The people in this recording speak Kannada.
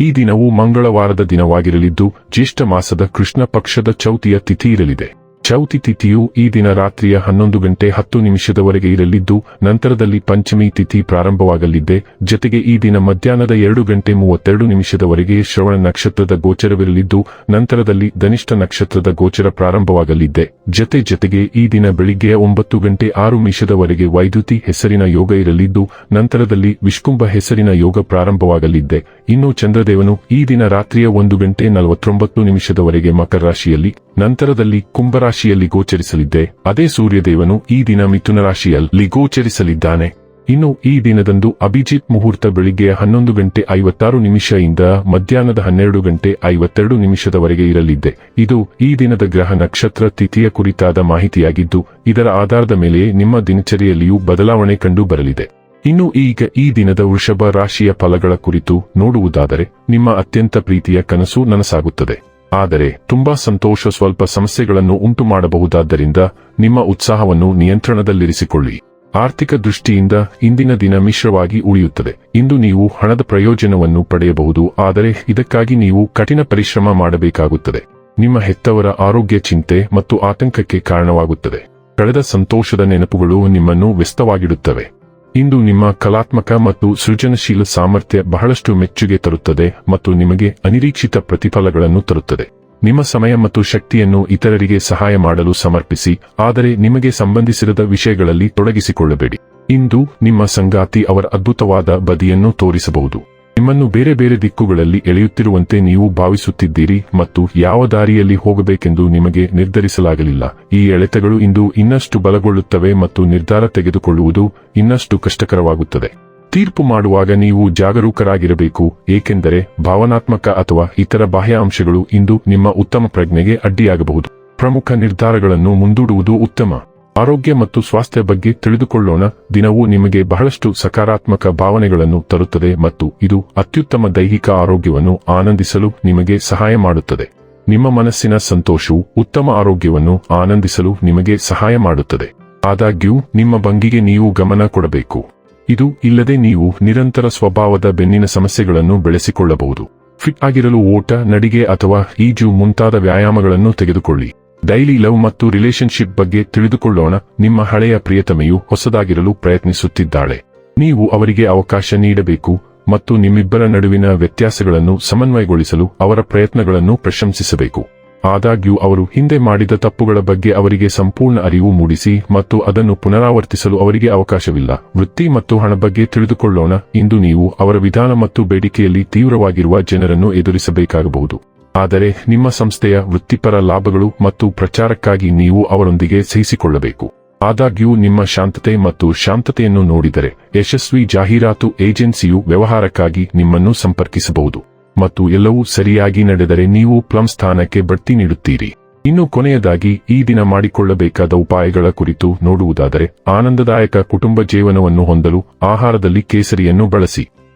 ಈ ದಿನವು ಮಂಗಳವಾರದ ದಿನವಾಗಿರಲಿದ್ದು ಜ್ಯೇಷ್ಠ ಮಾಸದ ಕೃಷ್ಣ ಪಕ್ಷದ ಚೌತಿಯ ತಿಥಿ ಇರಲಿದೆ. ಚೌತಿ ತಿಥಿಯು ಈ ದಿನ ರಾತ್ರಿಯ ಹನ್ನೊಂದು ಗಂಟೆ ಹತ್ತು ನಿಮಿಷದವರೆಗೆ ಇರಲಿದ್ದು, ನಂತರದಲ್ಲಿ ಪಂಚಮಿ ತಿಥಿ ಪ್ರಾರಂಭವಾಗಲಿದ್ದೆ ಜತೆಗೆ ಈ ದಿನ ಮಧ್ಯಾಹ್ನದ ಎರಡು ಗಂಟೆ ಮೂವತ್ತೆರಡು ನಿಮಿಷದವರೆಗೆ ಶ್ರವಣ ನಕ್ಷತ್ರದ ಗೋಚರವಿರಲಿದ್ದು, ನಂತರದಲ್ಲಿ ಧನಿಷ್ಠ ನಕ್ಷತ್ರದ ಗೋಚರ ಪ್ರಾರಂಭವಾಗಲಿದ್ದೆ ಜತೆ ಜತೆಗೆ ಈ ದಿನ ಬೆಳಿಗ್ಗೆಯ ಒಂಬತ್ತು ಗಂಟೆ ಆರು ನಿಮಿಷದವರೆಗೆ ವೈದ್ಯುತಿ ಹೆಸರಿನ ಯೋಗ ಇರಲಿದ್ದು, ನಂತರದಲ್ಲಿ ವಿಷ್ಕುಂಭ ಹೆಸರಿನ ಯೋಗ ಪ್ರಾರಂಭವಾಗಲಿದ್ದೆ ಇನ್ನು ಚಂದ್ರದೇವನು ಈ ದಿನ ರಾತ್ರಿಯ ಒಂದು ಗಂಟೆ ನಲವತ್ತೊಂಬತ್ತು ನಿಮಿಷದವರೆಗೆ ಮಕರ ರಾಶಿಯಲ್ಲಿ, ನಂತರದಲ್ಲಿ ಕುಂಭರಾಶಿಯಲ್ಲಿ ಗೋಚರಿಸಲಿದ್ದೆ. ಅದೇ ಸೂರ್ಯದೇವನು ಈ ದಿನ ಮಿಥುನ ರಾಶಿಯಲ್ಲಿ ಗೋಚರಿಸಲಿದ್ದಾನೆ. ಇನ್ನು ಈ ದಿನದಂದು ಅಭಿಜಿತ್ ಮುಹೂರ್ತ ಬೆಳಿಗ್ಗೆ ಹನ್ನೊಂದು ಗಂಟೆ ಐವತ್ತಾರು ನಿಮಿಷದಿಂದ ಮಧ್ಯಾಹ್ನದ ಹನ್ನೆರಡು ಗಂಟೆ ಐವತ್ತೆರಡು ನಿಮಿಷದವರೆಗೆ ಇರಲಿದ್ದೆ. ಇದು ಈ ದಿನದ ಗ್ರಹ ನಕ್ಷತ್ರ ತಿಥಿಯ ಕುರಿತಾದ ಮಾಹಿತಿಯಾಗಿದ್ದು, ಇದರ ಆಧಾರದ ಮೇಲೆ ನಿಮ್ಮ ದಿನಚರಿಯಲ್ಲಿಯೂ ಬದಲಾವಣೆ ಕಂಡು ಬರಲಿದೆ. ಇನ್ನು ಈಗ ಈ ದಿನದ ವೃಷಭ ರಾಶಿಯ ಫಲಗಳ ಕುರಿತು ನೋಡುವುದಾದರೆ, ನಿಮ್ಮ ಅತ್ಯಂತ ಪ್ರೀತಿಯ ಕನಸು ನನಸಾಗುತ್ತದೆ. ಆದರೆ ತುಂಬಾ ಸಂತೋಷ ಸ್ವಲ್ಪ ಸಮಸ್ಯೆಗಳನ್ನು ಉಂಟು ಮಾಡಬಹುದಾದ್ದರಿಂದ ನಿಮ್ಮ ಉತ್ಸಾಹವನ್ನು ನಿಯಂತ್ರಣದಲ್ಲಿರಿಸಿಕೊಳ್ಳಿ. ಆರ್ಥಿಕ ದೃಷ್ಟಿಯಿಂದ ಇಂದಿನ ದಿನ ಮಿಶ್ರವಾಗಿ ಉಳಿಯುತ್ತದೆ. ಇಂದು ನೀವು ಹಣದ ಪ್ರಯೋಜನವನ್ನು ಪಡೆಯಬಹುದು, ಆದರೆ ಇದಕ್ಕಾಗಿ ನೀವು ಕಠಿಣ ಪರಿಶ್ರಮ ಮಾಡಬೇಕಾಗುತ್ತದೆ. ನಿಮ್ಮ ಹೆತ್ತವರ ಆರೋಗ್ಯ ಚಿಂತೆ ಮತ್ತು ಆತಂಕಕ್ಕೆ ಕಾರಣವಾಗುತ್ತದೆ. ಕಳೆದ ಸಂತೋಷದ ನೆನಪುಗಳು ನಿಮ್ಮನ್ನು ವ್ಯಸ್ತವಾಗಿಡುತ್ತವೆ. ಇಂದು ನಿಮ್ಮ ಕಲಾತ್ಮಕ ಮತ್ತು ಸೃಜನಶೀಲ ಸಾಮರ್ಥ್ಯ ಬಹಳಷ್ಟು ಮೆಚ್ಚುಗೆ ತರುತ್ತದೆ ಮತ್ತು ನಿಮಗೆ ಅನಿರೀಕ್ಷಿತ ಪ್ರತಿಫಲಗಳನ್ನು ತರುತ್ತದೆ. ನಿಮ್ಮ ಸಮಯ ಮತ್ತು ಶಕ್ತಿಯನ್ನು ಇತರರಿಗೆ ಸಹಾಯ ಮಾಡಲು ಸಮರ್ಪಿಸಿ, ಆದರೆ ನಿಮಗೆ ಸಂಬಂಧಿಸಿರದ ವಿಷಯಗಳಲ್ಲಿ ತೊಡಗಿಸಿಕೊಳ್ಳಬೇಡಿ. ಇಂದು ನಿಮ್ಮ ಸಂಗಾತಿ ಅವರ ಅದ್ಭುತವಾದ ಬದಿಯನ್ನು ತೋರಿಸಬಹುದು. ನಿಮ್ಮನ್ನು ಬೇರೆ ಬೇರೆ ದಿಕ್ಕುಗಳಲ್ಲಿ ಎಳೆಯುತ್ತಿರುವಂತೆ ನೀವು ಭಾವಿಸುತ್ತಿದ್ದೀರಿ ಮತ್ತು ಯಾವ ದಾರಿಯಲ್ಲಿ ಹೋಗಬೇಕೆಂದು ನಿಮಗೆ ನಿರ್ಧರಿಸಲಾಗಲಿಲ್ಲ. ಈ ಎಳೆತಗಳು ಇಂದು ಇನ್ನಷ್ಟು ಬಲಗೊಳ್ಳುತ್ತವೆ ಮತ್ತು ನಿರ್ಧಾರ ತೆಗೆದುಕೊಳ್ಳುವುದು ಇನ್ನಷ್ಟು ಕಷ್ಟಕರವಾಗುತ್ತದೆ. ತೀರ್ಪು ಮಾಡುವಾಗ ನೀವು ಜಾಗರೂಕರಾಗಿರಬೇಕು, ಏಕೆಂದರೆ ಭಾವನಾತ್ಮಕ ಅಥವಾ ಇತರ ಬಾಹ್ಯ ಅಂಶಗಳು ಇಂದು ನಿಮ್ಮ ಉತ್ತಮ ಪ್ರಜ್ಞೆಗೆ ಅಡ್ಡಿಯಾಗಬಹುದು. ಪ್ರಮುಖ ನಿರ್ಧಾರಗಳನ್ನು ಮುಂದೂಡುವುದು ಉತ್ತಮ. ಆರೋಗ್ಯ ಮತ್ತು ಸ್ವಾಸ್ಥ್ಯ ಬಗ್ಗೆ ತಿಳಿದುಕೊಳ್ಳೋಣ. ದಿನವು ನಿಮಗೆ ಬಹಳಷ್ಟು ಸಕಾರಾತ್ಮಕ ಭಾವನೆಗಳನ್ನು ತರುತ್ತದೆ ಮತ್ತು ಇದು ಅತ್ಯುತ್ತಮ ದೈಹಿಕ ಆರೋಗ್ಯವನ್ನು ಆನಂದಿಸಲು ನಿಮಗೆ ಸಹಾಯ ಮಾಡುತ್ತದೆ. ನಿಮ್ಮ ಮನಸ್ಸಿನ ಸಂತೋಷವು ಉತ್ತಮ ಆರೋಗ್ಯವನ್ನು ಆನಂದಿಸಲು ನಿಮಗೆ ಸಹಾಯ ಮಾಡುತ್ತದೆ. ಆದಾಗ್ಯೂ, ನಿಮ್ಮ ಭಂಗಿಗೆ ನೀವು ಗಮನ ಕೊಡಬೇಕು. ಇದು ಇಲ್ಲದೆ ನೀವು ನಿರಂತರ ಸ್ವಭಾವದ ಬೆನ್ನಿನ ಸಮಸ್ಯೆಗಳನ್ನು ಬೆಳೆಸಿಕೊಳ್ಳಬಹುದು. ಫಿಟ್ ಆಗಿರಲು ಓಟ, ನಡಿಗೆ ಅಥವಾ ಈಜು ಮುಂತಾದ ವ್ಯಾಯಾಮಗಳನ್ನು ತೆಗೆದುಕೊಳ್ಳಿ. ಡೈಲಿ ಲವ್ ಮತ್ತು ರಿಲೇಶನ್ಶಿಪ್ ಬಗ್ಗೆ ತಿಳಿದುಕೊಳ್ಳೋಣ. ನಿಮ್ಮ ಹಳೆಯ ಪ್ರಿಯತಮೆಯು ಹೊಸದಾಗಿರಲು ಪ್ರಯತ್ನಿಸುತ್ತಿದ್ದಾಳೆ. ನೀವು ಅವರಿಗೆ ಅವಕಾಶ ನೀಡಬೇಕು ಮತ್ತು ನಿಮ್ಮಿಬ್ಬರ ನಡುವಿನ ವ್ಯತ್ಯಾಸಗಳನ್ನು ಸಮನ್ವಯಗೊಳಿಸಲು ಅವರ ಪ್ರಯತ್ನಗಳನ್ನು ಪ್ರಶಂಸಿಸಬೇಕು. ಆದಾಗ್ಯೂ ಅವರು ಹಿಂದೆ ಮಾಡಿದ ತಪ್ಪುಗಳ ಬಗ್ಗೆ ಅವರಿಗೆ ಸಂಪೂರ್ಣ ಅರಿವು ಮೂಡಿಸಿ ಮತ್ತು ಅದನ್ನು ಪುನರಾವರ್ತಿಸಲು ಅವರಿಗೆ ಅವಕಾಶವಿಲ್ಲ. ವೃತ್ತಿ ಮತ್ತು ಹಣ ಬಗ್ಗೆ ತಿಳಿದುಕೊಳ್ಳೋಣ. ಇಂದು ನೀವು ಅವರ ವಿಧಾನ ಮತ್ತು ಬೇಡಿಕೆಯಲ್ಲಿ ತೀವ್ರವಾಗಿರುವ ಜನರನ್ನು ಎದುರಿಸಬೇಕಾಗಬಹುದು. ಆದರೆ ನಿಮ್ಮ ಸಂಸ್ಥೆಯ ವೃತ್ತಿಪರ ಲಾಭಗಳು ಮತ್ತು ಪ್ರಚಾರಕ್ಕಾಗಿ ನೀವು ಅವರೊಂದಿಗೆ ಸಹಿಸಿಕೊಳ್ಳಬೇಕು ಆದಾಗ್ಯೂ ನಿಮ್ಮ ಶಾಂತತೆ ಮತ್ತು ಶಾಂತತೆಯನ್ನು ನೋಡಿದರೆ ಯಶಸ್ವಿ ಜಾಹೀರಾತು ಏಜೆನ್ಸಿಯು ವ್ಯವಹಾರಕ್ಕಾಗಿ ನಿಮ್ಮನ್ನು ಸಂಪರ್ಕಿಸಬಹುದು. ಮತ್ತು ಎಲ್ಲವೂ ಸರಿಯಾಗಿ ನಡೆದರೆ ನೀವು ಪ್ಲಮ್ ಸ್ಥಾನಕ್ಕೆ ಬಡ್ತಿ ನೀಡುತ್ತೀರಿ. ಇನ್ನು ಕೊನೆಯದಾಗಿ, ಈ ದಿನ ಮಾಡಿಕೊಳ್ಳಬೇಕಾದ ಉಪಾಯಗಳ ಕುರಿತು ನೋಡುವುದಾದರೆ, ಆನಂದದಾಯಕ ಕುಟುಂಬ ಜೀವನವನ್ನು ಹೊಂದಲು ಆಹಾರದಲ್ಲಿ ಕೇಸರಿಯನ್ನು ಬಳಸಿ.